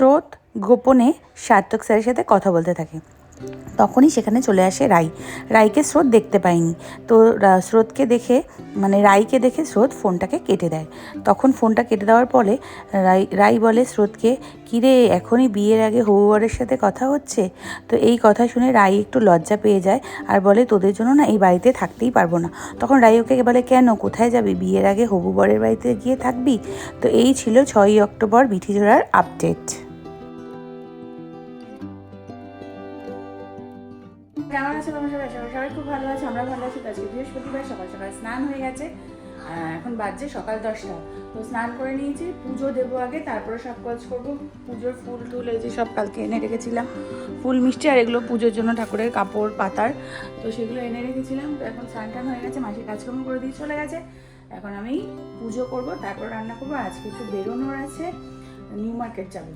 স্রোত গোপনে সার্থক স্যারের সাথে কথা বলতে থাকে। তখনই সেখানে চলে আসে রাই। রাইকে স্রোত দেখতে পায়নি। তো স্রোতকে দেখে মানে রাইকে দেখে স্রোত ফোনটাকে কেটে দেয়। তখন ফোনটা কেটে দেওয়ার পরে রাই রাই বলে, স্রোতকে, কিরে, এখনই বিয়ের আগে হবুবরের সাথে কথা হচ্ছে? তো এই কথা শুনে রাই একটু লজ্জা পেয়ে যায় আর বলে, তোদের জন্য না এই বাড়িতে থাকতেই পারব না। তখন রাই ওকে বলে, কেন? কোথায় যাবি? বিয়ের আগে হবুবরের বাড়িতে গিয়ে থাকবি? তো এই ছিল ছয়ই অক্টোবর বিঠিজোড়ার আপডেট। আছে তোমার সবাই? সবাই সবাই খুব ভালো আছে, আমরা ভালো আছি। আজকে বৃহস্পতিবার, সকাল সকাল স্নান হয়ে গেছে। এখন বাজছে সকাল দশটা। তো স্নান করে নিয়েছি, পুজো দেবো আগে, তারপরে সব কাজ করব। পুজোর ফুল টুল এই যে সব কালকে এনে রেখেছিলাম। ফুল মিষ্টি আর এগুলো পুজোর জন্য ঠাকুরের কাপড়, পাতার। তো সেগুলো এনে রেখেছিলাম। তো এখন স্নান টান হয়ে গেছে মাসি কাজকর্ম করে দিয়ে চলে গেছে। এখন আমি পুজো করব, তারপর রান্না করব। আজকে একটু বেরোনোর আছে, নিউ মার্কেট যাব।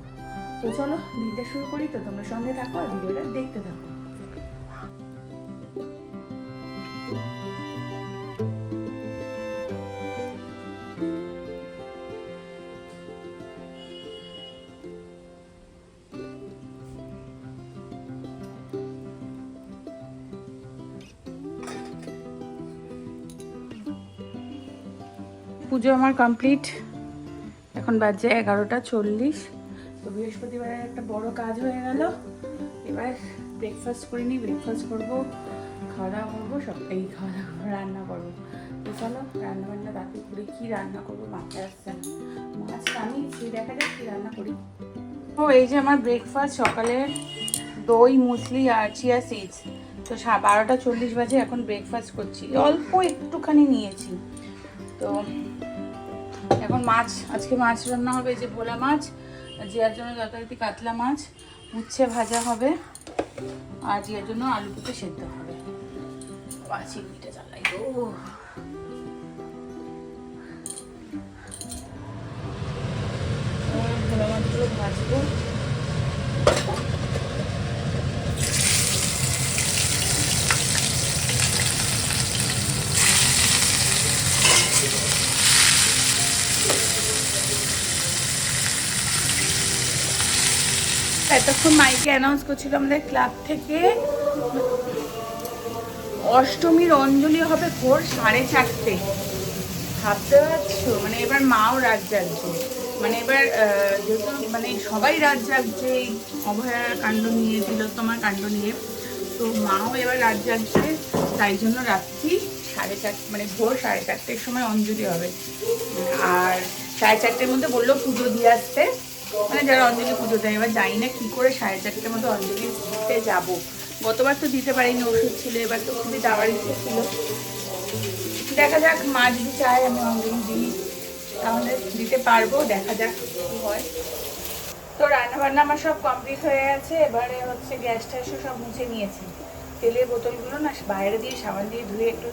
তো চলো, দিনটা শুরু করি। তো তোমরা সঙ্গে থাকো আর ভিডিওটা দেখতে থাকো। পুজো আমার কমপ্লিট এখন বাজে এগারোটা চল্লিশ। তো বৃহস্পতিবারের একটা বড় কাজ হয়ে গেল। এবার ব্রেকফাস্ট করে নিই ব্রেকফাস্ট করব খাওয়া দাওয়া করব, সব এই খাওয়া দাওয়া রান্না করব। তো চলো রান্না বান্না রাতে করে কী রান্না করব মাথায় আসছে মাছ নামিয়েছি দেখা যাক কী রান্না করি। ও, এই যে আমার ব্রেকফাস্ট সকালে দই, মুসলি, আর চিয়া সিডস তো বারোটা চল্লিশ বাজে, এখন ব্রেকফাস্ট করছি। অল্প একটুখানি নিয়েছি। তো এখন মাছ, আজকে মাছ রান্না হবে যে ভোলা মাছ, জিয়ার জন্য যথারীতি কাতলা মাছ, উচ্ছে ভাজা হবে, আর জিয়ার জন্য আলু পুতে সেদ্ধ হবে। চিংড়িটা এবার ভোলা মাছগুলো ভাজবো। এতক্ষণ মাইকে অ্যানাউন্স করছিল আমাদের ক্লাব থেকে। অষ্টমীর অঞ্জলি হবে ভোর সাড়ে চারটে। ভাবতে পারছ? মানে এবার মাও রাত জাগছে। মানে এবার যেহেতু মানে সবাই রাত জাগছে অভয়ার কাণ্ড নিয়ে তিলোত্তমার কাণ্ড নিয়ে, তো মাও এবার রাত জাগছে, তাই জন্য রাত্রি সাড়ে চার মানে ভোর সাড়ে চারটের সময় অঞ্জলি হবে। আর সাড়ে চারটের মধ্যে বলল পুজো দিয়ে আসতে। মানে যারা অঞ্জলি পুজো দেয়, এবার জানি না কী করে সাড়ে চারটের মতো অঞ্জলি দিতে যাব। গতবার তো দিতে পারিনি, ওষুধ ছিল, এবার তো খুবই যাওয়ার ইচ্ছে ছিল। দেখা যাক, মা যদি চায় আমি অঞ্জলি দিই, তাহলে দিতে পারব, দেখা যাক কি হয়। তো রান্না বান্না আমার সব কমপ্লিট হয়ে গেছে, এবারে হচ্ছে গ্যাস ট্যাসও সব মুছে নিয়েছি। তেলের বোতলগুলো না বাইরে দিয়ে সাবান দিয়ে ধুয়ে একটু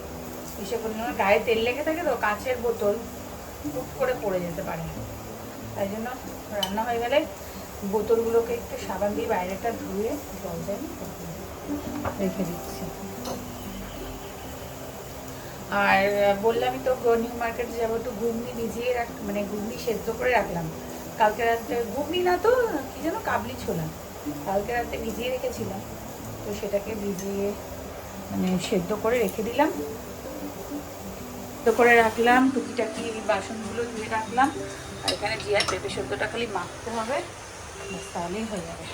ইসে করে গায়ে তেল লেগে থাকে তো, কাঁচের বোতল টুক করে পড়ে যেতে পারে তাই জন্য রান্না হয়ে গেলে বোতলগুলোকে একটু সাবান দিয়ে বাইরেটা ধুয়ে জল দিয়ে রেখে দিচ্ছি। আর বললামই তো নিউ মার্কেটে যাব একটু ঘুগনি ভিজিয়ে রাখ মানে ঘুগনি সেদ্ধ করে রাখলাম। কালকে রাত্রে ঘুগনি না তো কি যেন কাবলি ছোলা। কালকে রাতে ভিজিয়ে রেখেছিলাম। তো সেটাকে ভিজিয়ে মানে সেদ্ধ করে রেখে দিলাম। সেদ্ধ করে রাখলাম, টুকিটাকি বাসনগুলো ধুয়ে রাখলাম। আর এখানে জিয়ার পেঁপে সেদ্ধটা খালি মাখতে হবে তাহলেই হয়ে যাবে।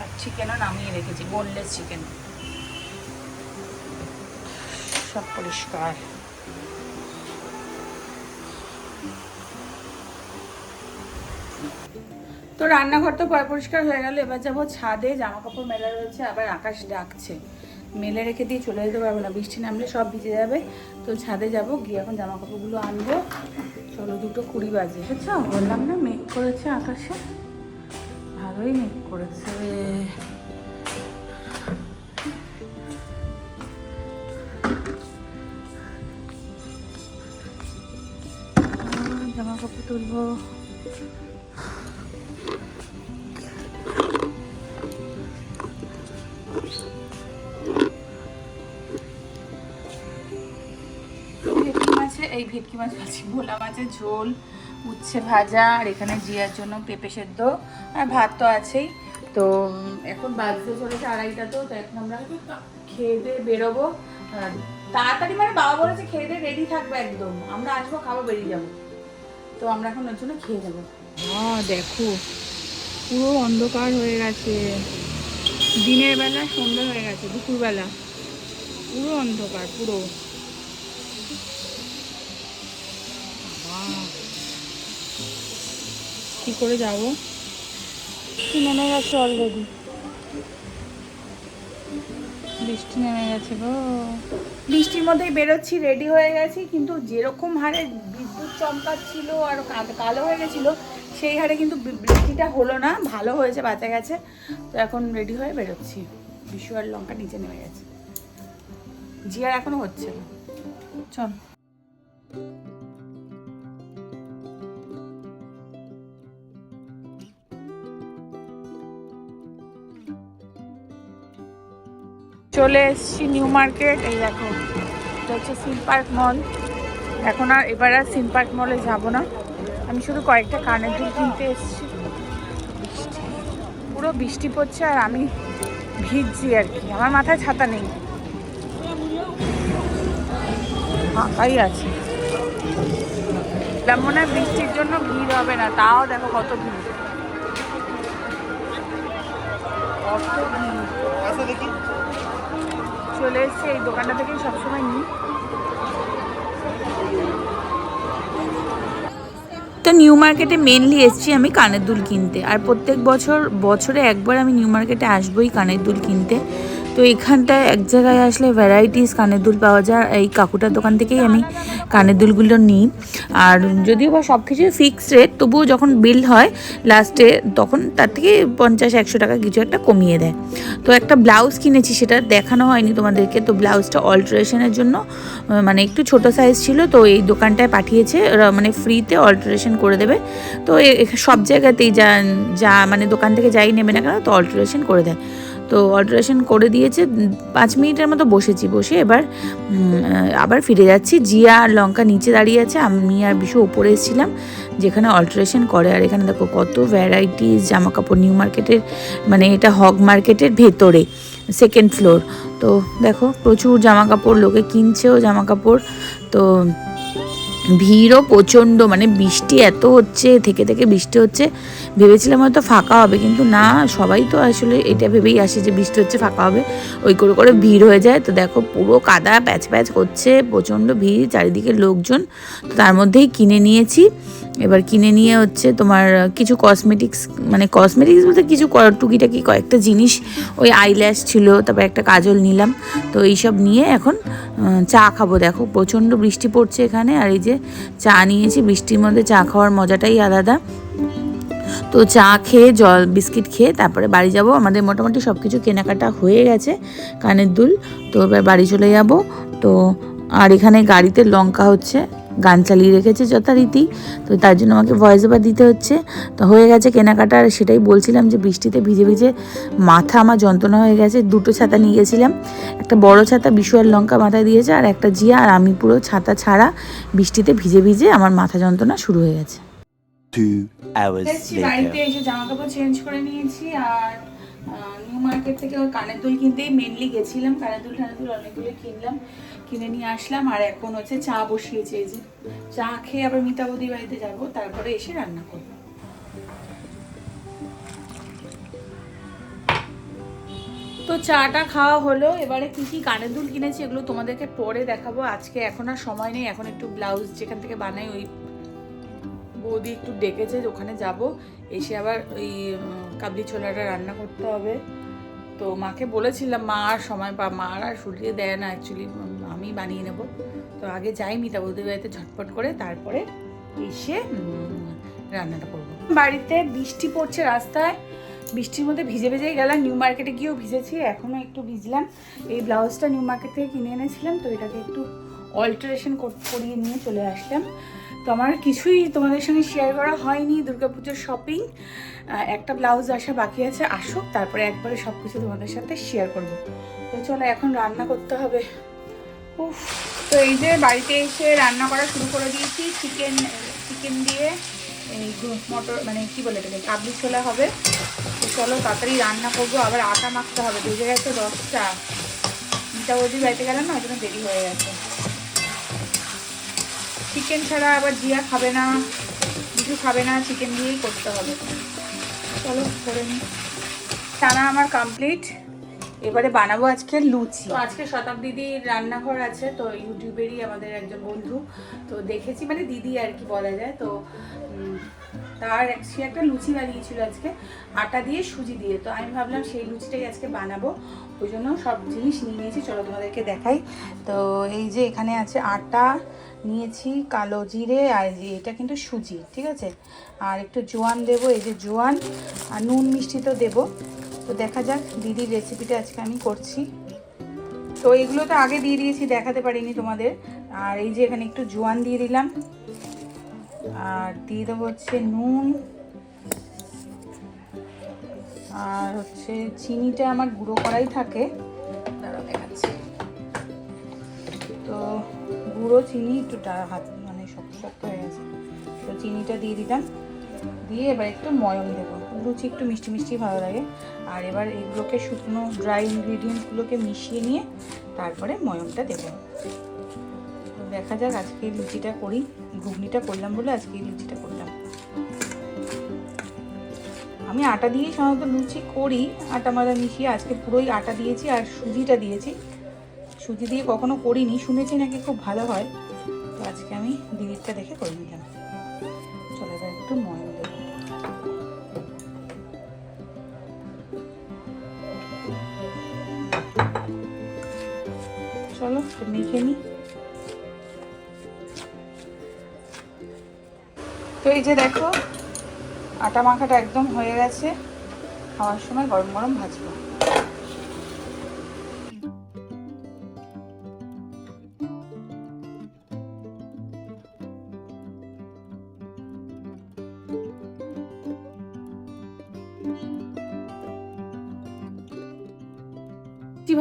আর চিকেনও নামিয়ে রেখেছি বোনলেস চিকেন সব পরিষ্কার। তো রান্নাঘর তো পরিষ্কার হয়ে গেল, এবার যাব ছাদে জামা কাপড় মেলা রয়েছে, আবার আকাশ ডাকছে। মেলে রেখে দিয়ে চলে যেতে পারব না। বৃষ্টি নামলে সব ভিজে যাবে। তো ছাদে যাব, গিয়ে এখন জামা কাপড়গুলো আনব। চলো, দুটো কুড়ি বাজে, বুঝছ? বললাম না, মেঘ করেছে আকাশে। ভালোই মেঘ করেছে জামা কাপড় তুলবো। এই ভেটকি মাছ বলছি ভোলা মাছের ঝোল, উচ্ছে ভাজা, আর এখানে জিয়ার জন্য পেঁপে সেদ্ধ, আর ভাত তো আছেই। তো এখন বাজতে চলেছে আড়াইটা তো এখন আমরা খেয়ে দিয়ে বেরোবো। তাড়াতাড়ি মানে বাবা বলেছে খেয়ে দিয়ে রেডি থাকবে একদম। আমরা আসব, খাব, বেরিয়ে যাব। তো আমরা এখন ওর জন্য খেয়ে যাব হ্যাঁ দেখো, পুরো অন্ধকার হয়ে গেছে। দিনের বেলা, সন্ধ্যা হয়ে গেছে, দুপুরবেলা। পুরো অন্ধকার, পুরো। কি করে যাব? কি নেমে গেছে অলরেডি বৃষ্টি নেমে গেছে গো। বৃষ্টির মধ্যেই বেরোচ্ছি রেডি হয়ে গেছি কিন্তু যেরকম হারে বিদ্যুৎ চমকাচ্ছিল আর কালো হয়ে গেছিল সেই হারে কিন্তু বৃষ্টিটা হলো না ভালো হয়েছে বাঁচা গেছে। তো এখন রেডি হয়ে বেরোচ্ছি। বিশু আর লঙ্কা নিচে নেমে গেছে। জিয়ার এখনও হচ্ছে না। চল। চলে এসেছি নিউ মার্কেট। এই দেখো, এটা হচ্ছে সিন পার্ক মল। এখন আর এবার আর সিন পার্ক মলে যাব না। আমি শুধু কয়েকটা কানের দুল কিনতে এসেছি। পুরো বৃষ্টি পড়ছে আর আমি ভিজছি আর কি। আমার মাথায় ছাতা নেই। ফাঁকাই আছে। মনে হয় বৃষ্টির জন্য ভিড় হবে না, তাও দেখো কত ভিড়। কত ভিড়। চলে এসছি, এই দোকানটা থেকেই সবসময় নিই। নিউ মার্কেটে মেনলি এসছি আমি কানের দুল কিনতে। আর প্রত্যেক বছর, বছরে একবার আমি নিউ মার্কেটে আসবোই কানের দুল কিনতে। তো এখানটায় এক জায়গায় আসলে ভ্যারাইটিস কানের দুল পাওয়া যায়। এই কাকুটার দোকান থেকেই আমি কানের দুলগুলো নিই। আর যদিও বা সব কিছুই ফিক্সড রেট তবুও যখন বিল হয় লাস্টে তখন তার থেকে পঞ্চাশ, একশো টাকা কিছু একটা কমিয়ে দেয়। তো একটা ব্লাউজ কিনেছি, সেটা দেখানো হয়নি তোমাদেরকে। তো ব্লাউজটা অল্টারেশনের জন্য মানে একটু ছোট সাইজ ছিল, তো এই দোকানটায় পাঠিয়েছে। মানে ফ্রিতে অল্টারেশন করে দেবে। তো সব জায়গাতেই যা যা মানে দোকান থেকে যাই নেবে না কেন, তো অল্টারেশন করে দেয়। তো অল্টারেশন করে দিয়েছে। পাঁচ মিনিটের মতো বসেছি বসে। এবার আবার ফিরে যাচ্ছি। জিয়া আর লঙ্কা নিচে দাঁড়িয়ে আছে। আমি আর বিশু ওপরে এসেছিলাম, যেখানে অল্টারেশন করে। আর এখানে দেখো কত ভ্যারাইটিস জামা কাপড় নিউ মার্কেটের মানে এটা হগ মার্কেটের ভেতরে সেকেন্ড ফ্লোর তো দেখো প্রচুর জামা কাপড় লোকে কিনছেও জামা কাপড় তো ভিড়ও প্রচণ্ড মানে বৃষ্টি এত হচ্ছে, থেকে থেকে বৃষ্টি হচ্ছে। ভেবেছিলাম হয়তো ফাঁকা হবে, কিন্তু না, সবাই তো আসলে এটা ভেবেই আসে যে বৃষ্টি হচ্ছে, ফাঁকা হবে। ওই করে করে ভিড় হয়ে যায়। তো দেখো, পুরো কাদা প্যাচ প্যাচ করছে, প্রচণ্ড ভিড়, চারিদিকে লোকজন। তার মধ্যেই কিনে নিয়েছি। এবার কিনে নিয়ে হচ্ছে তোমার কিছু কসমেটিক্স মানে কসমেটিক্স বলতে কিছু টুকিটাকি কয়েকটা জিনিস। ওই আইল্যাশ ছিল, তারপর একটা কাজল নিলাম। তো এইসব নিয়ে এখন চা খাব। দেখো প্রচণ্ড বৃষ্টি পড়ছে এখানে, আর এই যে চা নিয়েছি, বৃষ্টির মধ্যে চা খাওয়ার মজাটাই আলাদা। তো চা খেয়ে, জল, বিস্কিট খেয়ে তারপরে বাড়ি যাব। আমাদের মোটামুটি সব কিছু কেনাকাটা হয়ে গেছে কানের দুল। তো এবার বাড়ি চলে যাব। তো আর এখানে গাড়িতে লঙ্কা হচ্ছে। গান চালিয়ে রেখেছে যথারীতি। তো তার জন্য আমাকে ভয়েস ওভার দিতে হচ্ছে। তো হয়ে গেছে কেনাকাটা আর সেটাই বলছিলাম যে বৃষ্টিতে ভিজে ভিজে মাথা আমার যন্ত্রণা হয়ে গেছে। দুটো ছাতা নিয়ে গেছিলাম একটা বড় ছাতা বিশু আর লঙ্কা মাথায় দিয়েছে আর একটা জিয়া আর আমি পুরো ছাতা ছাড়া বৃষ্টিতে ভিজে ভিজে আমার মাথা যন্ত্রণা শুরু হয়ে গেছে। বাড়িতে এসে জামা কাপড় চেঞ্জ করে নিয়েছি আর নিউ মার্কেট থেকে ওই কানের দুল কিনতেই মেনলি গেছিলাম। কানের দুল, টানের দুল অনেকগুলো কিনলাম, কিনে নিয়ে আসলাম। আর এখন হচ্ছে চা বসিয়েছে এই যে। চা খেয়ে আবার মিতাবদি বাড়িতে যাব, তারপরে এসে রান্না করব। তো চাটা খাওয়া হলো। এবারে কি কি কানের দুল কিনেছি এগুলো তোমাদেরকে পরে দেখাবো। আজকে এখন আর সময় নেই, এখন একটু ব্লাউজ যেখান থেকে বানাই ওই বৌদি একটু ডেকেছে ওখানে যাব। এসে আবার ওই কাবলি ছোলাটা রান্না করতে হবে। তো মাকে বলেছিলাম, মা আর সময় পা মা আর শুলিয়ে দেয় না অ্যাকচুয়ালি আমি বানিয়ে নেব। তো আগে যাই মিতা বৌদির বাড়িতে ঝটপট করে, তারপরে এসে রান্নাটা করব। বাড়িতে বৃষ্টি পড়ছে রাস্তায় বৃষ্টির মধ্যে ভিজে ভিজেই গেলাম নিউ মার্কেটে গিয়েও ভিজেছি এখনও একটু ভিজলাম। এই ব্লাউজটা নিউ মার্কেট থেকে কিনে এনেছিলাম, তো এটাকে একটু অল্টারেশন করিয়ে নিয়ে চলে আসলাম। তো আমার কিছুই তোমাদের সঙ্গে শেয়ার করা হয়নি, দুর্গাপুজোর শপিং একটা ব্লাউজ আসা বাকি আছে, আসুক, তারপরে একবারে সব কিছু তোমাদের সাথে শেয়ার করব। তো চলো, এখন রান্না করতে হবে। উফ, তো এই যে বাড়িতে এসে রান্না করা শুরু করে দিয়েছি চিকেন চিকেন দিয়ে, এই মটর মানে কি বলে এটাকে, কাবলি ছোলা হবে। চলো, তাড়াতাড়ি রান্না করব, আবার আটা মাখতে হবে। বেজে গেছে দশটা। মিতা বৌদি বাড়িতে গেলাম না, ওই জন্য দেরি হয়ে গেছে। চিকেন ছাড়া আবার জিয়া খাবে না, কিছু খাবে না চিকেন দিয়েই করতে হবে। চলো, করে নিই টানা আমার কমপ্লিট এবারে বানাবো আজকে লুচি। তো আজকে শতাব্দীদির রান্নাঘর আছে, তো ইউটিউবেরই আমাদের একজন বন্ধু। তো দেখেছি মানে দিদি আর কি বলা যায়। তো তার সে একটা লুচি বানিয়েছিল আজকে, আটা দিয়ে সুজি দিয়ে। তো আমি ভাবলাম সেই লুচিটাই আজকে বানাবো। ওই জন্য সব জিনিস নিয়ে নিয়েছি। চলো তোমাদেরকে দেখাই। তো এই যে এখানে আছে আটা, নিয়েছি কালো জিরে, আর এটা কিন্তু সুজি, ঠিক আছে? আর একটু জোয়ান দেবো, এই যে জোয়ান, আর নুন মিষ্টি তো দেবো। তো দেখা যাক, দিদির রেসিপিটা আজকে আমি করছি। তো এগুলো তো আগে দিয়ে দিয়েছি, দেখাতে পারিনি তোমাদের। আর এই যে এখানে একটু জোয়ান দিয়ে দিলাম। আর দিয়ে দেবো হচ্ছে নুন। আর হচ্ছে চিনিটা আমার গুঁড়ো করাই থাকে। তো গুঁড়ো, চিনি একটু হাত মানে শক্ত শক্ত হয়ে গেছে। তো চিনিটা দিয়ে দিলাম। দিয়ে এবার একটু ময়ম দেবো। লুচি একটু মিষ্টি মিষ্টি ভালো লাগে। আর এবার এগুলোকে শুকনো ড্রাই ইনগ্রিডিয়েন্টসগুলোকে মিশিয়ে নিয়ে তারপরে ময়মটা দেবো। দেখা যাক, আজকে লুচিটা করি, ঘুগনিটা করলাম বলে আজকে লুচিটা করলাম। আমি আটা দিয়েই সাধারণত লুচি করি, আটা মাদা মিশিয়ে আজকে পুরোই আটা দিয়েছি আর সুজিটা দিয়েছি। সুজি দিয়ে কখনো করিনি, শুনেছি নাকি খুব ভালো হয়। তো আজকে আমি দিদিরটা দেখে করে নিলাম। চলে এবার একটু দেবো চলো মেখে নিই। তো এই যে দেখো, আটা মাখাটা একদম হয়ে গেছে। খাওয়ার সময় গরম গরম ভাজবো।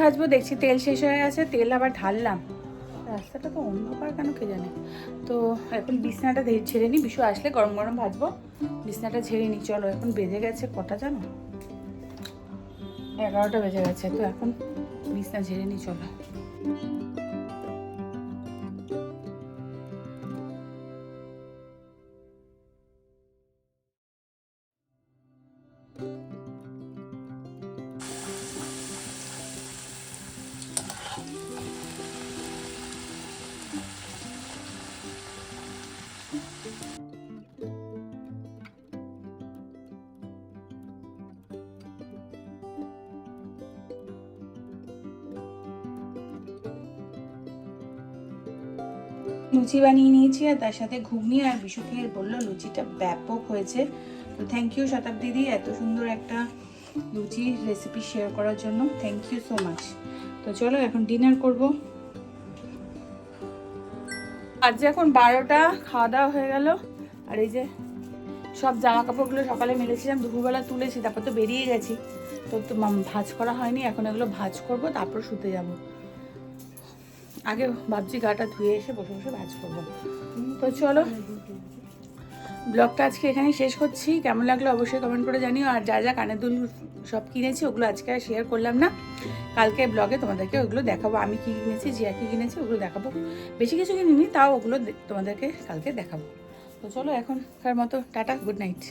ভাজবো? দেখছি তেল শেষ হয়ে গেছে তেল আবার ঢাললাম। রাস্তাটা তো অন্ধকার কেন কে জানে? তো এখন বিছনাটা ছেড়ে নিই বিশু আসলে গরম গরম ভাজবো। বিছনাটা ছেড়ে নিই চলো, এখন বেজে গেছে কটা জানো? এগারোটা বেজে গেছে, তো এখন বিছনা ঝেড়ে নিই চলো। লুচি বানিয়ে নিয়েছি আর তার সাথে ঘুগনি আর বিশুকে বলল, লুচিটা ব্যাপক হয়েছে। তো থ্যাংক ইউ শতাব্দী দি এত সুন্দর একটা লুচি রেসিপি শেয়ার করার জন্য। থ্যাংক ইউ সো মাচ তো চলো এখন ডিনার করব। আজ এখন বারোটা, খাওয়া দাওয়া হয়ে গেল। আর এই যে সব জামা কাপড়গুলো সকালে মেলেছিলাম, দুপুরবেলা তুলেছি, তারপর তো বেরিয়ে গেছি। তো ভাঁজ করা হয়নি, এখন এগুলো ভাজ করব, তারপর শুতে যাব। আগে ভাবছি গাটা ধুয়ে এসে বসে বসে ভাঁজ করব। তো চলো, ব্লগটা আজকে এখানেই শেষ করছি। কেমন লাগল অবশ্যই কমেন্ট করে জানিও। আর যা যা কানের দুল সব কিনেছি, ওগুলো আজকে আর শেয়ার করলাম না। কালকে ব্লগে তোমাদেরকে ওগুলো দেখাবো। আমি কী কিনেছি, জিয়া কী কিনেছি, ওগুলো দেখাবো। বেশি কিছু কিনিনি, তাও ওগুলো তোমাদেরকে কালকে দেখাবো। তো চলো, এখনকার মতো, টাটা গুড নাইট